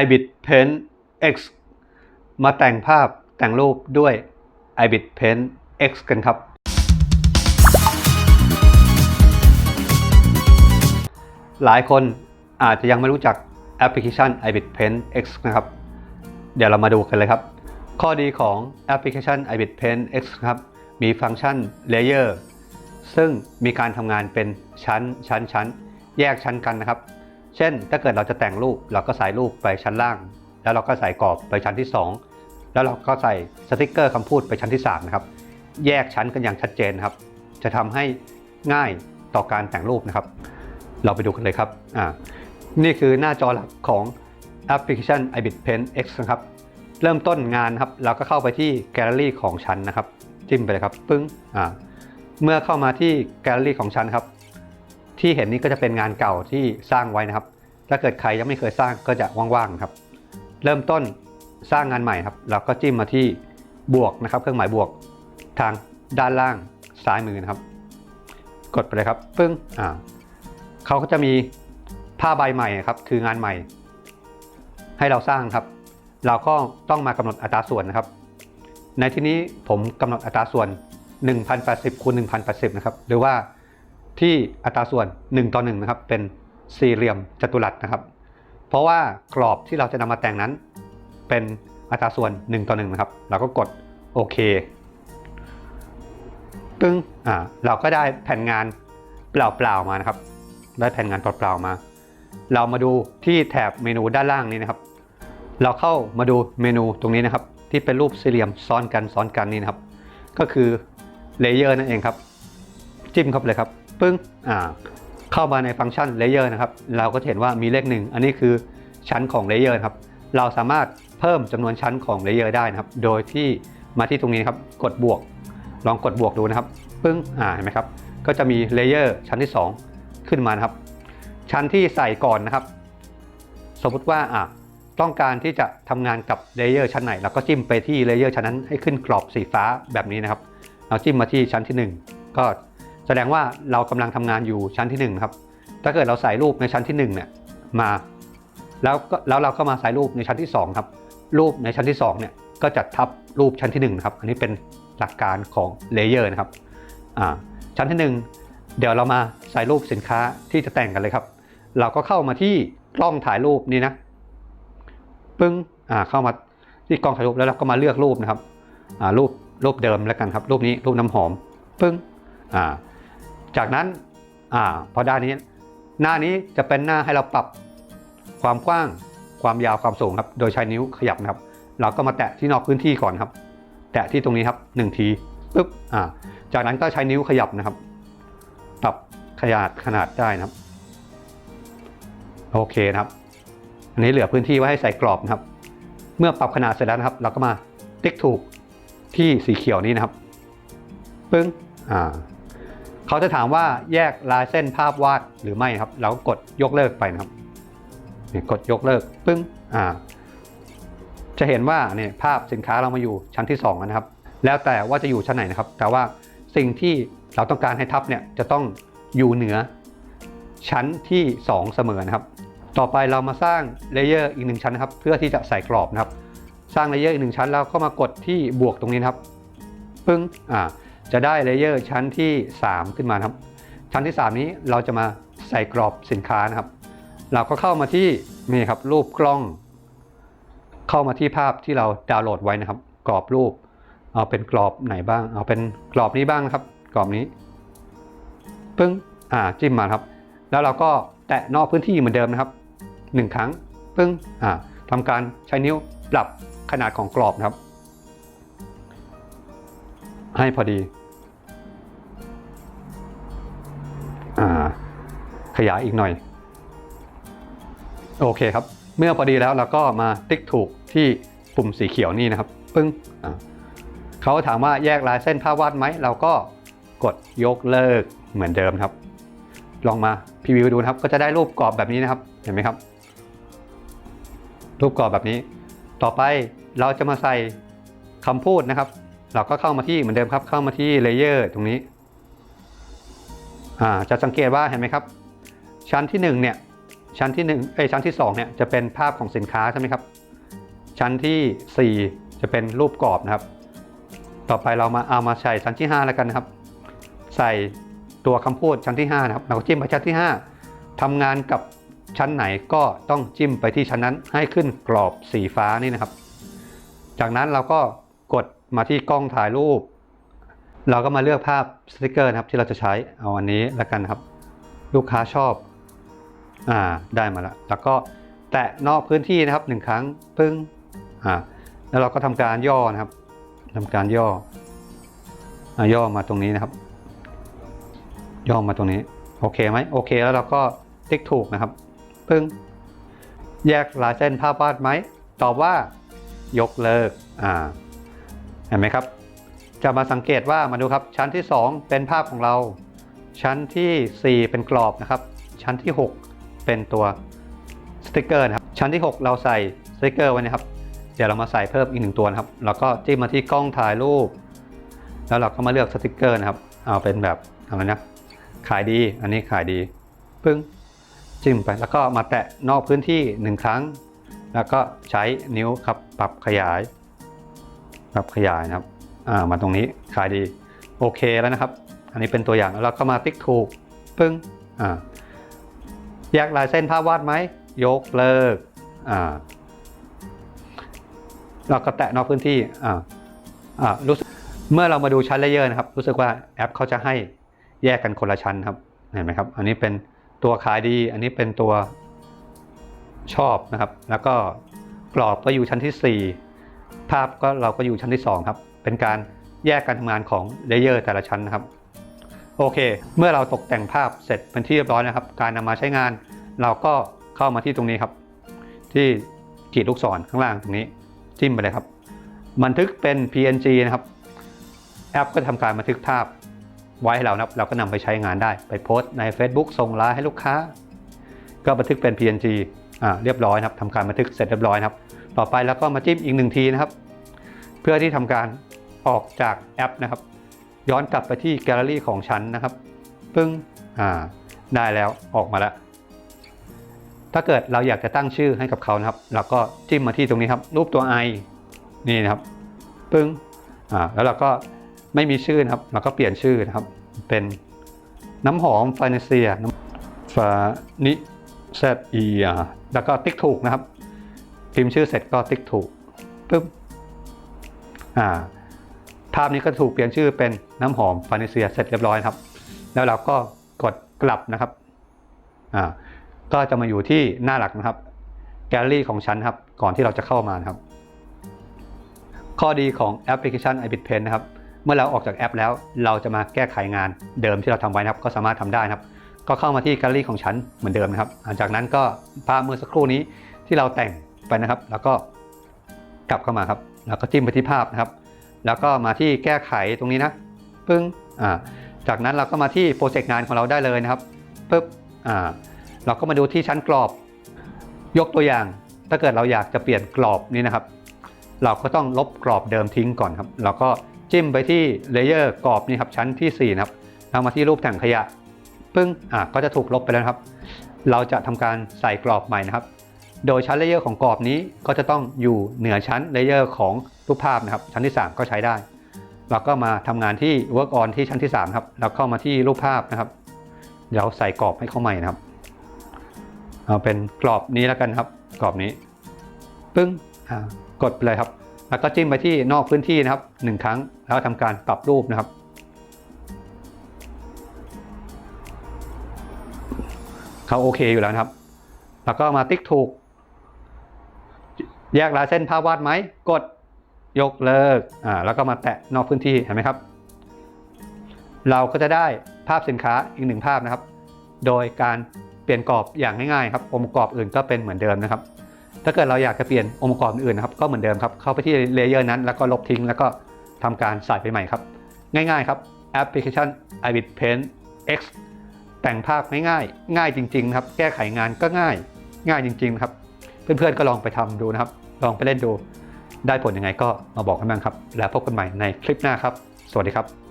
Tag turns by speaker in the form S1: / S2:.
S1: iBit Paint X มาแต่งภาพแต่งรูปด้วย iBit Paint X กันครับ หลายคนอาจจะยังไม่รู้จักแอปพลิเคชัน iBit Paint X นะครับ เดี๋ยวเรามาดูกันเลยครับ ข้อดีของแอปพลิเคชัน iBit Paint X ครับ มีฟังก์ชัน Layer ซึ่งมีการทำงานเป็นชั้นชั้นชั้นแยกชั้นกันนะครับ เช่น ถ้าเกิดเราจะแต่งรูปเราก็ใส่รูปไปชั้นล่าง แล้วเราก็ใส่กรอบไปชั้นที่ 2 แล้วเราก็ใส่สติกเกอร์คำพูดไปชั้นที่3นะครับแยกชั้นกันอย่างชัดเจนครับ จะทำให้ง่ายต่อการแต่งรูปนะครับ เราไปดูกันเลยครับอ่านี่คือหน้าจอหลักของแอปพลิเคชัน iBit Paint X นะครับ เริ่มต้นงานครับ เราก็เข้าไปที่แกลเลอรี่ของชั้นนะครับ จิ้มไปเลยครับ ปึ้งอ่าเมื่อเข้ามาที่แกลเลอรี่ของชั้นครับ ที่เห็นนี้ก็จะเป็นงานเก่าที่สร้างไว้นะครับ ถ้าเกิดใครยังไม่เคยสร้างก็จะว่างๆครับ เริ่มต้นสร้างงานใหม่ครับ เราก็จิ้มมาที่บวกนะครับ เครื่องหมายบวกทางด้านล่างซ้ายมือนะครับ กดไปเลยครับปึ้งอ่าเขาก็จะมีผ้าใบใหม่ครับ คืองานใหม่ ให้เราสร้างครับ เราก็ต้องมากำหนดอัตราส่วนนะครับ ในที่นี้ผมกำหนดอัตราส่วน 1080คูณ1080 นะครับ หรือว่า ที่อัตราส่วน 1 ต่อ1นะครับเป็นสี่เหลี่ยมจัตุรัสนะครับ เพราะว่ากรอบที่เราจะนำมาแต่งนั้น เป็นอัตราส่วน 1 ต่อ1นะครับเราก็กดโอเคตึ้งอ่าเราก็ได้แผ่นงานเปล่าๆมานะครับ ได้แผ่นงานเปล่าๆมา เรามาดูที่แถบเมนูด้านล่างนี้นะครับ เราเข้ามาดูเมนูตรงนี้นะครับ ที่เป็นรูปสี่เหลี่ยมซ้อนกันซ้อนกันนี่นะครับ ก็คือเลเยอร์นั่นเองครับ จิ้มเข้าไปเลยครับ ปึ้งอ่าเข้ามาในฟังก์ชันเลเยอร์นะครับ เราก็เห็นว่ามีเลขหนึ่งอันนี้คือชั้นของเลเยอร์ครับ เราสามารถเพิ่มจำนวนชั้นของเลเยอร์ได้นะครับ โดยที่มาที่ตรงนี้ครับ กดบวก ลองกดบวกดูนะครับ ปึ้งอ่าเห็นไหมครับ ก็จะมีเลเยอร์ชั้นที่ 2 ขึ้นมานะครับ ชั้นที่ใส่ก่อนนะครับ สมมติว่าอะต้องการที่จะทำงานกับเลเยอร์ชั้นไหนเราก็จิ้มไปที่เลเยอร์ชั้นนั้นให้ขึ้นกรอบสีฟ้าแบบนี้นะครับ เราจิ้มมาที่ชั้นที่ 1 ก็ แสดงว่าเรากำลังทำงานอยู่ชั้นที่1ครับถ้าเกิดเราใส่รูปในชั้นที่1เนี่ยมา แล้วก็แล้วเราก็มาใส่รูปในชั้นที่ 2 ครับ รูปในชั้นที่2เนี่ยก็จะทับรูปชั้นที่1นครับอันนี้เป็นหลักการของเลเยอร์นะครับอ่าชั้นที่ 1 เดี๋ยวเรามาใส่รูปสินค้าที่จะแต่งกันเลยครับ เราก็เข้ามาที่กล้องถ่ายรูปนี่นะปึ้งอ่าเข้ามาที่กล้องถ่ายรูปแล้วเราก็มาเลือกรูปนะครับอ่ารูปรูปเดิมแล้วกันครับ รูปนี้รูปน้ำหอม ปึ้งอ่า จากนั้นอ่าพอด้านนี้ หน้านี้จะเป็นหน้าให้เราปรับความกว้างความยาวความสูงครับ โดยใช้นิ้วขยับนะครับ เราก็มาแตะที่นอกพื้นที่ก่อนครับ แตะที่ตรงนี้ครับหนึ่งทีปึ๊บอ่าจากนั้นก็ใช้นิ้วขยับนะครับ ปรับขนาดขนาดได้นะครับ โอเคนะครับ อันนี้เหลือพื้นที่ไว้ให้ใส่กรอบนะครับ เมื่อปรับขนาดเสร็จแล้วนะครับ เราก็มาติ๊กถูกที่สีเขียวนี้นะครับ ปึ้งอ่า เขาจะถามว่าแยกลายเส้นภาพวาดหรือไม่ครับ เราก็กดยกเลิกไปนะครับนี่กดยกเลิกปึ้งอ่า จะเห็นว่าเนี่ยภาพสินค้าเรามาอยู่ชั้นที่2นะครับ แล้วแต่ว่าจะอยู่ชั้นไหนนะครับ แต่ว่าสิ่งที่เราต้องการให้ทับเนี่ยจะต้องอยู่เหนือชั้นที่ 2 เสมอนะครับ ต่อไปเรามาสร้างเลเยอร์อีกหนึ่งชั้นนะครับ เพื่อที่จะใส่กรอบนะครับ สร้างเลเยอร์อีกหนึ่งชั้นแล้วก็มากดที่บวกตรงนี้นะครับ ปึ้ง อ่า จะได้เลเยอร์ชั้นที่ 3 ขึ้นมาครับ ชั้นที่ 3 นี้เราจะมาใส่กรอบสินค้านะครับ เราก็เข้ามาที่นี่ครับรูปกล้อง เข้ามาที่ภาพที่เราดาวน์โหลดไว้นะครับ กรอบรูป เอาเป็นกรอบไหนบ้าง เอาเป็นกรอบนี้บ้างครับ กรอบนี้ปึ้งอ่าจิ้มมาครับ แล้วเราก็แตะนอกพื้นที่เหมือนเดิมนะครับหนึ่งครั้งปึ้งอ่าทำการใช้นิ้วปรับขนาดของกรอบนะครับ ให้พอดี ยายอีกหน่อย โอเคครับ เมื่อพอดีแล้วเราก็มาติ๊กถูกที่ปุ่มสีเขียวนี่นะครับ ปึ้งเขาถามว่าแยกลายเส้นภาพวาดไหม เราก็กดยกเลิกเหมือนเดิมครับ ลองมาพรีวิวดูนะครับ ก็จะได้รูปกรอบแบบนี้นะครับ เห็นไหมครับ รูปกรอบแบบนี้ ต่อไปเราจะมาใส่คำพูดนะครับ เราก็เข้ามาที่เหมือนเดิมครับ เข้ามาที่เลเยอร์ตรงนี้ อ่า จะสังเกตว่าเห็นไหมครับ ชั้นที่1เนี่ยชั้นที่1เอ้ชั้นที่2เนี่ยจะเป็นภาพของสินค้าใช่ไหมครับ ชั้นทีสี่4 จะเป็นรูปกรอบนะครับ ต่อไปเรามาเอามาใส่ชั้นที่ 5 แล้วกันนะครับ ใส่ตัวคำพูดชั้นที่ 5 นะครับ เราก็จิ้มไปชั้นที่ 5ทำงานกับชั้นไหนก็ต้องจิ้มไปที่ชั้นนั้นให้ขึ้นกรอบสีฟ้านี่นะครับ จากนั้นเราก็กดมาที่กล้องถ่ายรูป เราก็มาเลือกภาพสติกเกอร์นะครับที่เราจะใช้เอาอันนี้แล้วกันครับ ลูกค้าชอบ อ่าได้มาแล้วแล้วก็แตะนอกพื้นที่นะครับหนึ่งครั้งปึ้งอ่าแล้วเราก็ทำการย่อนะครับทำการย่ออาย่อมาตรงนี้นะครับ ย่อมาตรงนี้โอเคไหมโอเคแล้วเราก็ติ๊กถูกนะครับปึ้งแยกลายเส้นภาพวาดไหมตอบว่ายกเลิกอ่าเห็นไหมครับ จะมาสังเกตว่ามาดูครับ ชั้นที่ 2 เป็นภาพของเรา ชั้นทีสี่4 เป็นกรอบนะครับ ชั้นที่ 6 เป็นตัวสติกเกอร์นะครับ ชั้นที่ 6 เราใส่สติกเกอร์ไว้นะครับ เดี๋ยวเรามาใส่เพิ่มอีกหนึ่งตัวนะครับ แล้วก็จิ้มมาที่กล้องถ่ายรูป แล้วเราก็มาเลือกสติกเกอร์นะครับ เอาเป็นแบบอะไรนะ ขายดี อันนี้ขายดี ปึ้ง จิ้มไป แล้วก็มาแตะนอกพื้นที่หนึ่งครั้ง แล้วก็ใช้นิ้วครับ ปรับขยาย ปรับขยายนะครับ อ่า มาตรงนี้ ขายดี โอเคแล้วนะครับ อันนี้เป็นตัวอย่าง แล้วเราก็มาติ๊กถูก ปึ้ง อ่า แยกลายเส้นภาพวาดไหม ยกเลิกอ่าเราก็แตะนอกพื้นที่อ่าอ่ารู้สึกเมื่อเรามาดูชั้นเลเยอร์นะครับ รู้สึกว่าแอปเขาจะให้แยกกันคนละชั้นครับ เห็นไหมครับ อันนี้เป็นตัวขายดี อันนี้เป็นตัวชอบนะครับ แล้วก็กรอบก็อยู่ชั้นที่ 4 ภาพก็เราก็อยู่ชั้นที่ 2 ครับ เป็นการแยกการทำงานของเลเยอร์แต่ละชั้นนะครับ โอเค เมื่อเราตกแต่งภาพเสร็จเป็นที่เรียบร้อยนะครับ การนำมาใช้งาน เราก็เข้ามาที่ตรงนี้ครับ ที่ขีดลูกศรข้างล่างตรงนี้จิ้มไปเลยครับ บันทึกเป็น PNG นะครับแอปก็ทำการบันทึกภาพไว้ให้เรานะครับเราก็นำไปใช้งานได้ไปโพสต์ใน Facebook ส่งไลน์ให้ลูกค้า ก็บันทึกเป็น PNG อ่าเรียบร้อยครับทำการบันทึกเสร็จเรียบร้อยครับ ต่อไปแล้วก็มาจิ้มอีกหนึ่งทีนะครับ เพื่อที่ทำการออกจากแอปนะครับ ย้อนกลับไปที่แกลเลอรี่ของฉันนะครับ ปึ้ง อ่า ได้แล้วออกมาแล้ว ถ้าเกิดเราอยากจะตั้งชื่อให้กับเขานะครับ เราก็จิ้มมาที่ตรงนี้ครับ รูปตัว i นี่นะครับ ปึ้ง อ่า แล้วเราก็ไม่มีชื่อนะครับ เราก็เปลี่ยนชื่อนะครับ เป็นน้ำหอมฟาเนเซียฟานิเซอีแล้วก็ติ๊กถูกนะครับ พิมพ์ชื่อเสร็จก็ติ๊กถูกปึ๊บ อ่า ภาพนี้ก็ถูกเปลี่ยนชื่อเป็นน้ำหอมฟานิเซียเสร็จเรียบร้อยครับ แล้วเราก็กดกลับนะครับอ่าก็จะมาอยู่ที่หน้าหลักนะครับ แกลเลอรี่ของฉันครับ ก่อนที่เราจะเข้ามาครับ ข้อดีของแอปพลิเคชัน iBit Pen นะครับ เมื่อเราออกจากแอปแล้ว เราจะมาแก้ไขงานเดิมที่เราทำไว้นะครับ ก็สามารถทำได้นะครับ ก็เข้ามาที่แกลเลอรี่ของฉันเหมือนเดิมนะครับหลังจากนั้นก็ภาพเมื่อสักครู่นี้ที่เราแต่งไปนะครับ แล้วก็กลับเข้ามาครับ แล้วก็จิ้มไปที่ภาพนะครับ แล้วก็มาที่แก้ไขตรงนี้นะปึ้งอ่าจากนั้นเราก็มาที่โปรเจกต์งานของเราได้เลยนะครับปึ๊บอ่าเราก็มาดูที่ชั้นกรอบ ยกตัวอย่าง ถ้าเกิดเราอยากจะเปลี่ยนกรอบนี้นะครับ เราก็ต้องลบกรอบเดิมทิ้งก่อนครับเราก็จิ้มไปที่เลเยอร์กรอบนี่ครับชั้นที่4นะครับเรามาที่รูปถังขยะปึ้งอ่าก็จะถูกลบไปแล้วครับ เราจะทำการใส่กรอบใหม่นะครับ โดยชั้นเลเยอร์ของกรอบนี้ก็จะต้องอยู่เหนือชั้นเลเยอร์ของรูปภาพนะครับ ชั้นที่ 3 ก็ใช้ได้ เราก็มาทำงานที่ work on ที่ชั้นที่3ครับเราเข้ามาที่รูปภาพนะครับเดี๋ยวใส่กรอบให้เข้าใหม่นะครับ เอาเป็นกรอบนี้แล้วกันครับ กรอบนี้ ปึ้งกดไปเลยครับ แล้วก็จิ้มไปที่นอกพื้นที่นะครับหนึ่งครั้งแล้วทำการปรับรูปนะครับเขาโอเคอยู่แล้วนะครับ แล้วก็มาติ๊กถูก แยกลายเส้นภาพวาดไหม กดยกเลิกอ่าแล้วก็มาแตะนอกพื้นที่เห็นไหมครับ เราก็จะได้ภาพสินค้าอีกหนึ่งภาพนะครับ โดยการเปลี่ยนกรอบอย่างง่ายๆครับองค์ประกอบอื่นก็เป็นเหมือนเดิมนะครับ ถ้าเกิดเราอยากจะเปลี่ยนองค์ประกอบอื่นนะครับก็เหมือนเดิมครับเข้าไปที่เลเยอร์นั้น แล้วก็ลบทิ้งแล้วก็ทำการใส่ไปใหม่ครับ ง่ายๆครับแอปพลิเคชัน iBit Paint X แต่งภาพง่ายๆ ง่ายจริงๆครับ แก้ไขงานก็ง่าย ง่ายจริงๆครับ เพื่อนๆก็ลองไปทำดูนะครับ ลองไปเล่นดู ได้ผลยังไงก็มาบอกกันบ้างครับ แล้วพบกันใหม่ในคลิปหน้าครับ สวัสดีครับ